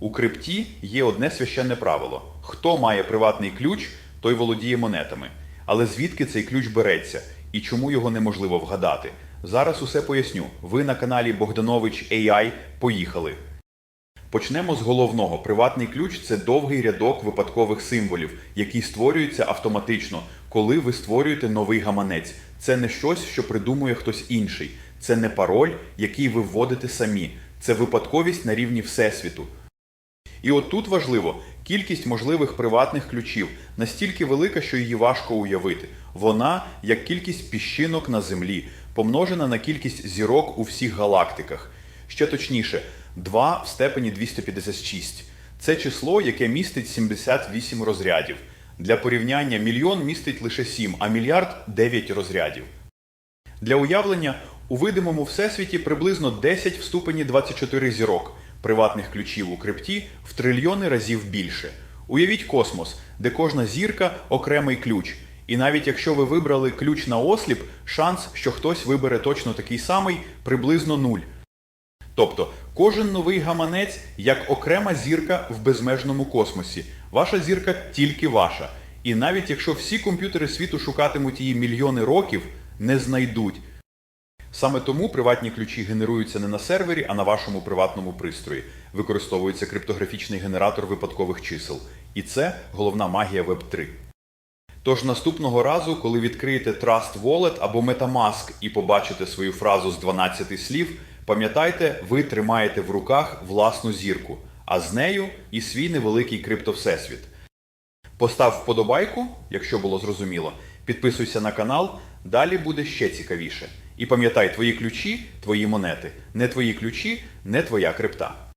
У крипті є одне священне правило: хто має приватний ключ, той володіє монетами. Але звідки цей ключ береться і чому його неможливо вгадати? Зараз усе поясню. Ви на каналі Богданович AI. Поїхали. Почнемо з головного. Приватний ключ це довгий рядок випадкових символів, які створюються автоматично, коли ви створюєте новий гаманець. Це не щось, що придумує хтось інший. Це не пароль, який ви вводите самі. Це випадковість на рівні Всесвіту. І от тут важливо, кількість можливих приватних ключів настільки велика, що її важко уявити. Вона як кількість піщинок на землі, помножена на кількість зірок у всіх галактиках. Ще точніше, 2 в степені 256. Це число, яке містить 78 розрядів. Для порівняння мільйон містить лише 7, а мільярд 9 розрядів. Для уявлення, у видимому всесвіті приблизно 10 в ступені 24 зірок, приватних ключів у крипті в трильйони разів більше. Уявіть космос, де кожна зірка окремий ключ. І навіть якщо ви вибрали ключ на осліп, шанс, що хтось вибере точно такий самий, приблизно нуль. Тобто, кожен новий гаманець як окрема зірка в безмежному космосі. Ваша зірка тільки ваша. І навіть якщо всі комп'ютери світу шукатимуть її мільйони років, не знайдуть. Саме тому приватні ключі генеруються не на сервері, а на вашому приватному пристрої. Використовується криптографічний генератор випадкових чисел. І це головна магія Web3. Тож наступного разу, коли відкриєте Trust Wallet або Metamask і побачите свою фразу з 12 слів, пам'ятайте, ви тримаєте в руках власну зірку, а з нею і свій невеликий криптовсесвіт. Постав вподобайку, якщо було зрозуміло, підписуйся на канал, далі буде ще цікавіше. І пам'ятай, твої ключі твої монети, не твої ключі, не твоя крипта.